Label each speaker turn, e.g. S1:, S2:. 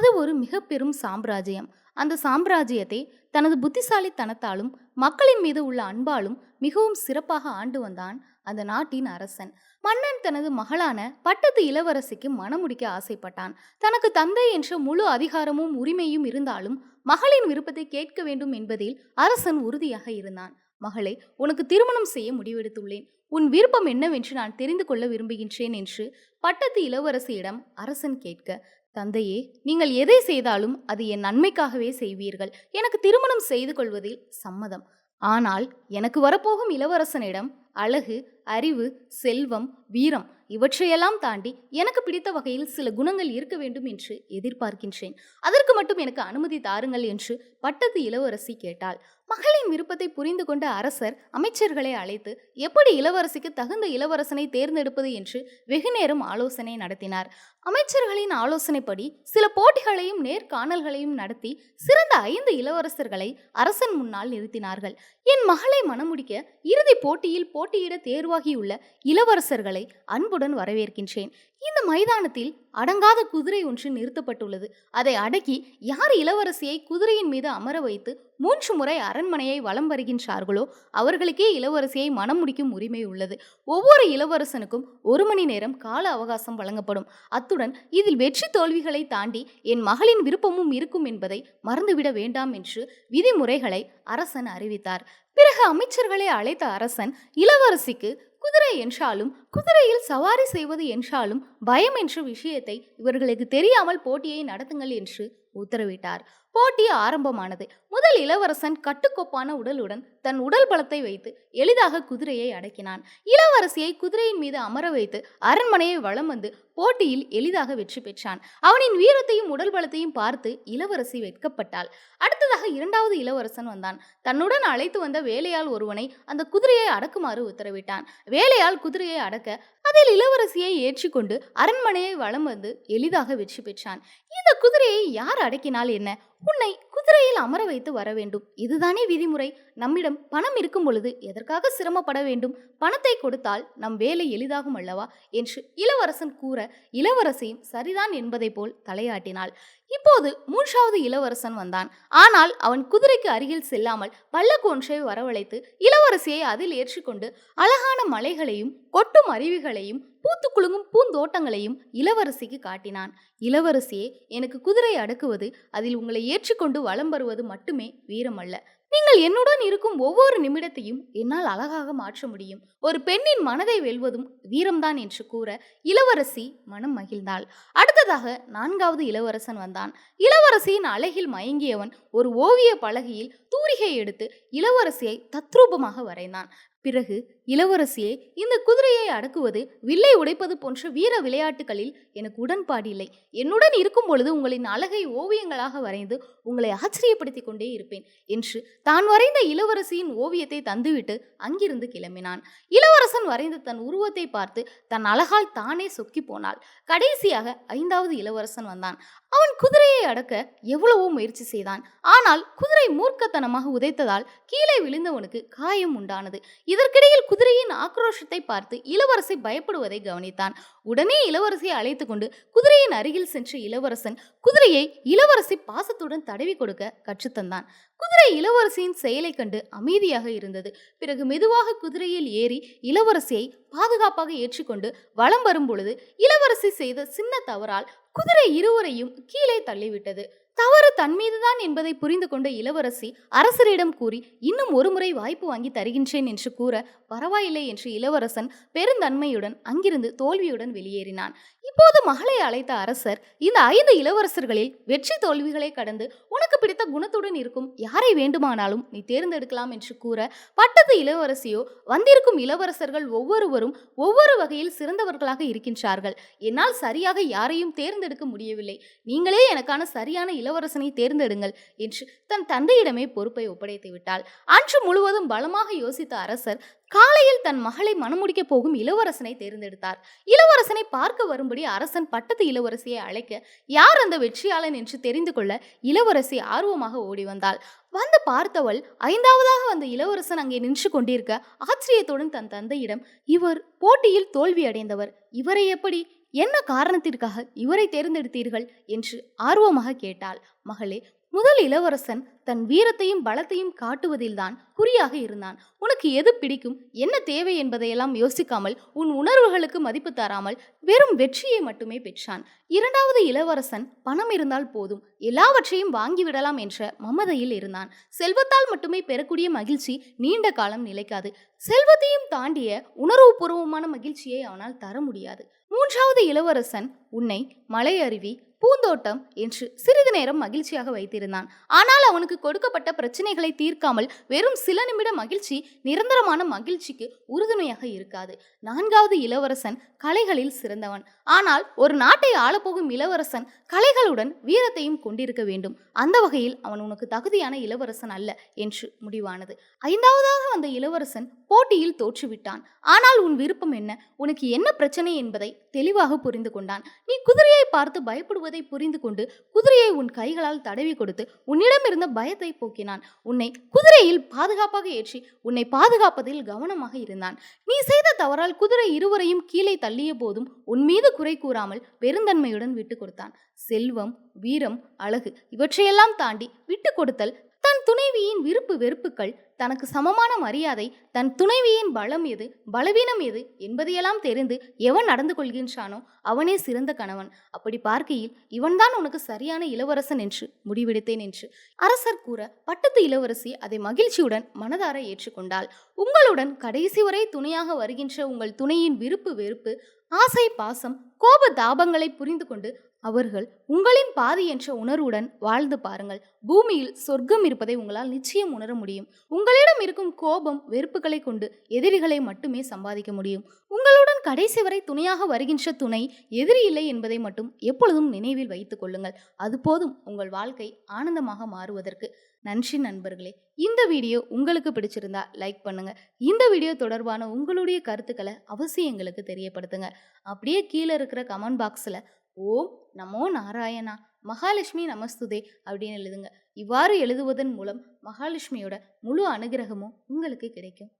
S1: அது ஒரு மிக பெரும் சாம்ராஜ்யம். அந்த சாம்ராஜ்யத்தை தனது புத்திசாலித்தனத்தாலும் மக்களின் மீது உள்ள அன்பாலும் மிகவும் சிறப்பாக ஆண்டு வந்தான் அந்த நாட்டின் அரசன். மன்னன் தனது மகளான பட்டத்து இளவரசிக்கு மணமுடிக்க ஆசைப்பட்டான். தனக்கு தந்தை என்ற முழு அதிகாரமும் உரிமையும் இருந்தாலும் மகளின் விருப்பத்தை கேட்க வேண்டும் என்பதில் அரசன் உறுதியாக இருந்தான். மகளே உனக்கு திருமணம் செய்ய முடிவெடுத்துள்ளேன். உன் விருப்பம் என்னவென்று நான் தெரிந்து கொள்ள விரும்புகின்றேன் என்று பட்டத்து இளவரசியிடம் அரசன் கேட்க தந்தையே நீங்கள் எதை செய்தாலும் அது என் நன்மைக்காகவே செய்வீர்கள். எனக்கு திருமணம் செய்து கொள்வதில் சம்மதம். ஆனால் எனக்கு வரப்போகும் இளவரசனிடம் அழகு அறிவு செல்வம் வீரம் இவற்றையெல்லாம் தாண்டி எனக்கு பிடித்த வகையில் சில குணங்கள் இருக்க வேண்டும் என்று எதிர்பார்க்கின்றேன். அதற்கு மட்டும் எனக்கு அனுமதி தாருங்கள் என்று பட்டத்து இளவரசி கேட்டாள். மகளின் விருப்பத்தை புரிந்து கொண்ட அரசர் அமைச்சர்களை அழைத்து எப்படி இளவரசிக்கு தகுந்த இளவரசனை தேர்ந்தெடுப்பது? என்று வெகுநேரம் ஆலோசனை நடத்தினார். அமைச்சர்களின் ஆலோசனைப்படி சில போட்டிகளையும் நேர்காணல்களையும் நடத்தி சிறந்த ஐந்து இளவரசர்களை அரசன் முன்னால் நிறுத்தினார்கள். என் மகளை மணமுடிக்க இறுதி போட்டியில் போட்டியிட உருவாகியுள்ள இளவரசர்களை அன்புடன் வரவேற்கின்றேன். இந்த மைதானத்தில் அடங்காத குதிரை ஒன்று நிறுத்தப்பட்டுள்ளது. அதை அடக்கி யார் இளவரசியை குதிரையின் மீது அமர வைத்து மூன்று முறை அரண்மனையை வலம் வருகின்றார்களோ அவர்களுக்கே இளவரசியை மனம் முடிக்கும் உரிமை உள்ளது. ஒவ்வொரு இளவரசனுக்கும் ஒரு மணி நேரம் கால அவகாசம் வழங்கப்படும். அத்துடன் இதில் வெற்றி தோல்விகளை தாண்டி என் மகளின் விருப்பமும் இருக்கும் என்பதை மறந்துவிட வேண்டாம் என்று விதிமுறைகளை அரசன் அறிவித்தார். பிறகு அமைச்சர்களை அழைத்த அரசன் இளவரசிக்கு குதிரை என்றாலும் குதிரையில் சவாரி செய்வது என்றாலும் பயம் என்ற விஷயத்தை இவர்களுக்கு தெரியாமல் போட்டியை நடத்துங்கள் என்று உத்தரவிட்டார். போட்டி ஆரம்பமானது. முதல் இளவரசன் கட்டுக்கோப்பான உடலுடன் தன் உடல் பலத்தை வைத்து எளிதாக குதிரையை அடக்கினான். இளவரசியை குதிரையின் மீது அமர வைத்து அரண்மனையை வலம் வந்து போட்டியில் எளிதாக வெற்றி பெற்றான். அவனின் வீரத்தையும் உடல் பலத்தையும் பார்த்து இளவரசி வெட்கப்பட்டாள். அடுத்ததாக இரண்டாவது இளவரசன் வந்தான். தன்னுடன் அழைத்து வந்த வேலையாள் ஒருவனை அந்த குதிரையை அடக்குமாறு உத்தரவிட்டான். வேலையால் குதிரையை அடக்க அதில் இளவரசியை ஏற்றிக்கொண்டு அரண்மனையை வலம் வந்து எளிதாக வெற்றி பெற்றான். இந்த குதிரையை யார் அடக்கினால் என்ன? உன்னை குதிரையில் அமர வைத்து வர வேண்டும். இதுதானே விதிமுறை. நம்மிடம் பணம் இருக்கும் பொழுது எதற்காக சிரமப்பட வேண்டும்? பணத்தை கொடுத்தால் நம் வேலை எளிதாகும் அல்லவா? என்று இளவரசன் கூற இளவரசியும் சரிதான் என்பதை போல் தலையாட்டினாள். இப்போது மூன்றாவது இளவரசன் வந்தான். ஆனால் அவன் குதிரைக்கு அருகில் செல்லாமல் பல்லக்கு ஒன்றை வரவழைத்து இளவரசியை அதில் ஏற்றிக்கொண்டு அழகான மலைகளையும் கொட்டும் அருவிகளையும் பூத்து குலுங்கும் பூந்தோட்டங்களையும் இளவரசிக்கு காட்டினான். இளவரசியே எனக்கு குதிரை அடக்குவது அதில் உங்களை ஏற்றிக்கொண்டு வலம் வருவது மட்டுமே வீரமல்ல. நீங்கள் என்னுடன் இருக்கும் ஒவ்வொரு நிமிடத்தையும் என்னால் அழகாக மாற்ற முடியும். ஒரு பெண்ணின் மனதை வெல்வதும் வீரம்தான் என்று கூற இளவரசி மனம் மகிழ்ந்தாள். அடுத்ததாக நான்காவது இளவரசன் வந்தான். இளவரசியின் அழகில் மயங்கியவன் ஒரு ஓவிய பலகையில் தூரிகை எடுத்து இளவரசியை தத்ரூபமாக வரைந்தான். பிறகு இளவரசியே இந்த குதிரையை அடக்குவது வில்லை உடைப்பது போன்ற வீர விளையாட்டுகளில் எனக்கு உடன்பாடில்லை என்னுடன் இருக்கும் பொழுது உங்களின் அழகை ஓவியங்களாக வரைந்து உங்களை ஆச்சரியப்படுத்தி கொண்டே இருப்பேன் என்று தான் வரைந்த இளவரசியின் ஓவியத்தை தந்துவிட்டு அங்கிருந்து கிளம்பினான். இளவரசன் வரைந்த தன் உருவத்தை பார்த்து தன் அழகால் தானே சொக்கி போனாள். கடைசியாக ஐந்தாவது இளவரசன் வந்தான். அவன் குதிரையை அடக்க எவ்வளவோ முயற்சி செய்தான். ஆனால் குதிரை மூர்க்கத்தனமாக உதைத்ததால் கீழே விழுந்தவனுக்கு காயம் உண்டானது. இதற்கிடையில் குதிரையின் ஆக்ரோஷத்தை பார்த்து இளவரசி பயப்படுவதை கவனித்தான். உடனே இளவரசியை அழைத்து கொண்டு குதிரையின் அருகில் சென்ற இளவரசன் குதிரையை இளவரசி பாசத்துடன் தடவி கொடுக்க கற்றுத்தந்தான். குதிரை இளவரசியின் செயலை கண்டு அமைதியாக இருந்தது. பிறகு மெதுவாக குதிரையில் ஏறி இளவரசியை பாதுகாப்பாக ஏற்றிக்கொண்டு வலம் வரும் பொழுது இளவரசி செய்த சின்ன தவறால் குதிரை இருவரையும் கீழே தள்ளிவிட்டது. தவறு தன் மீதுதான் என்பதை புரிந்து கொண்ட இளவரசி அரசரிடம் கூறி இன்னும் ஒரு முறை வாய்ப்பு வாங்கி தருகின்றேன் என்று கூற பரவாயில்லை என்று இளவரசன் பெருந்தன்மையுடன் அங்கிருந்து தோல்வியுடன் வெளியேறினான். இப்போது மகளை அழைத்த அரசர் இந்த ஐந்து இளவரசர்களில் வெற்றி தோல்விகளை கடந்து உனக்கு பிடித்த குணத்துடன் இருக்கும். யாரை வேண்டுமானாலும் நீ தேர்ந்தெடுக்கலாம் என்று கூற பட்டத்து இளவரசியோ வந்திருக்கும் இளவரசர்கள் ஒவ்வொருவரும் ஒவ்வொரு வகையில் சிறந்தவர்களாக இருக்கின்றார்கள். என்னால் சரியாக யாரையும் தேர்ந்தெடுக்க முடியவில்லை. நீங்களே எனக்கான சரியான இளவரசனை தேர்ந்தெடுங்கள் என்று தன் தந்தையிடமே பொறுப்பை ஒப்படைத்து விட்டாள் அன்று முழுவதும் பலமாக யோசித்த அரசர் காலையில் தன் மகளை மனமுடிக்கப் போகும் இளவரசனை தேர்ந்தெடுத்தார். இளவரசனை பார்க்க வரும்படி அரசன் பட்டத்து இளவரசியை அழைக்க யார் அந்த வெற்றியாளன் என்று தெரிந்து கொள்ள இளவரசி ஆர்வமாக ஓடி வந்தாள். வந்து பார்த்தவள் ஐந்தாவதாக வந்த இளவரசன் அங்கே நின்று கொண்டிருக்க ஆச்சரியத்துடன் தன் தந்தையிடம் இவர் போட்டியில் தோல்வி அடைந்தவர் இவரை எப்படி என்ன காரணத்திற்காக இவரை தேர்ந்தெடுத்தீர்கள் என்று ஆர்வமாக கேட்டாள். மகளே முதல் இளவரசன் தன் வீரத்தையும் பலத்தையும் காட்டுவதில்தான் குறியாக இருந்தான். உனக்கு எது பிடிக்கும்? என்ன தேவை என்பதையெல்லாம் யோசிக்காமல் உன் உணர்வுகளுக்கு மதிப்பு தராமல் வெறும் வெற்றியை மட்டுமே பெற்றான். இரண்டாவது இளவரசன் பணம் இருந்தால் போதும் எல்லாவற்றையும் வாங்கிவிடலாம் என்ற மமதையில் இருந்தான். செல்வத்தால் மட்டுமே பெறக்கூடிய மகிழ்ச்சி நீண்ட காலம் நிலைக்காது. செல்வத்தையும் தாண்டிய உணர்வுபூர்வமான மகிழ்ச்சியை அவனால் தர முடியாது. மூன்றாவது இளவரசன் உன்னை மலை அருவி பூந்தோட்டம் என்று சிறிது நேரம் மகிழ்ச்சியாக வைத்திருந்தான். ஆனால் அவனுக்கு கொடுக்கப்பட்ட பிரச்சனைகளை தீர்க்காமல் வெறும் சில நிமிட மகிழ்ச்சி நிரந்தரமான மகிழ்ச்சிக்கு உறுதுணையாக இருக்காது. நான்காவது இளவரசன் கலைகளில் சிறந்தவன். ஆனால் ஒரு நாட்டை ஆளப்போகும் இளவரசன் கலைகளுடன் வீரத்தையும் கொண்டிருக்க வேண்டும். அந்த வகையில் அவன் உனக்கு தகுதியான இளவரசன் அல்ல என்று முடிவானது. ஐந்தாவதாக வந்த இளவரசன் போட்டியில் தோற்றுவிட்டான். ஆனால் உன் விருப்பம் என்ன? உனக்கு என்ன பிரச்சனை என்பதை தெளிவாக புரிந்து கொண்டான். நீ குதிரையை பார்த்து பயப்படுவதை புரிந்து கொண்டு குதிரையை உன் கைகளால் தடவி கொடுத்து உன்னிடம் இருந்த பயத்தை போக்கினான். உன்னை குதிரையில் பாதுகாப்பாக ஏற்றி உன்னை பாதுகாப்பதில் கவனமாக இருந்தான். நீ செய்த தவறால் குதிரை இருவரையும் கீழே தள்ளிய போதும் உன் மீது குறை கூறாமல் பெருந்தன்மையுடன் விட்டு கொடுத்தான். செல்வம் வீரம் அழகு இவற்றையெல்லாம் தாண்டி விட்டு கொடுத்தல் தன் துணைவியின் விருப்பு வெறுப்புகள் தனக்கு சமமான மரியாதை தன் துணைவியின் பலம் எது பலவீனம் எது என்பதையெல்லாம் தெரிந்து எவன் நடந்து கொள்கின்றானோ அவனே சிறந்த கணவன். அப்படி பார்க்கையில் இவன்தான் உனக்கு சரியான இளவரசன் என்று முடிவெடுத்தேன் என்று. அரசர் கூற பட்டத்து இளவரசி அதை மகிழ்ச்சியுடன் மனதார ஏற்றுக்கொண்டாள். உங்களுடன் கடைசி வரை துணையாக வருகின்ற உங்கள் துணையின் விருப்பு வெறுப்பு ஆசை பாசம் கோப தாபங்களை புரிந்து கொண்டு அவர்கள் உங்களின் பாதி என்ற உணர்வுடன் வாழ்ந்து பாருங்கள். பூமியில் சொர்க்கம் இருப்பதை உங்களால் நிச்சயம் உணர முடியும். உங்களிடம் இருக்கும் கோபம் வெறுப்புகளை கொண்டு எதிரிகளை மட்டுமே சம்பாதிக்க முடியும். உங்களுடன் கடைசி வரை துணையாக வருகின்ற துணை எதிரி இல்லை என்பதை மட்டும் எப்பொழுதும் நினைவில் வைத்துக் கொள்ளுங்கள். அது போதும் உங்கள் வாழ்க்கை ஆனந்தமாக மாறுவதற்கு. நன்றி நண்பர்களே. இந்த வீடியோ உங்களுக்கு பிடிச்சிருந்தா லைக் பண்ணுங்க. இந்த வீடியோ தொடர்பான உங்களுடைய கருத்துக்களை அவசியம் எங்களுக்கு தெரியப்படுத்துங்க. அப்படியே கீழே இருக்கிற கமெண்ட் பாக்ஸில் ஓம் நமோ நாராயணா மகாலட்சுமி நமஸ்துதே அப்படின்னு எழுதுங்க. இவ்வாறு எழுதுவதன் மூலம் மகாலட்சுமியோட முழு அனுகிரகமும் உங்களுக்கு கிடைக்கும்.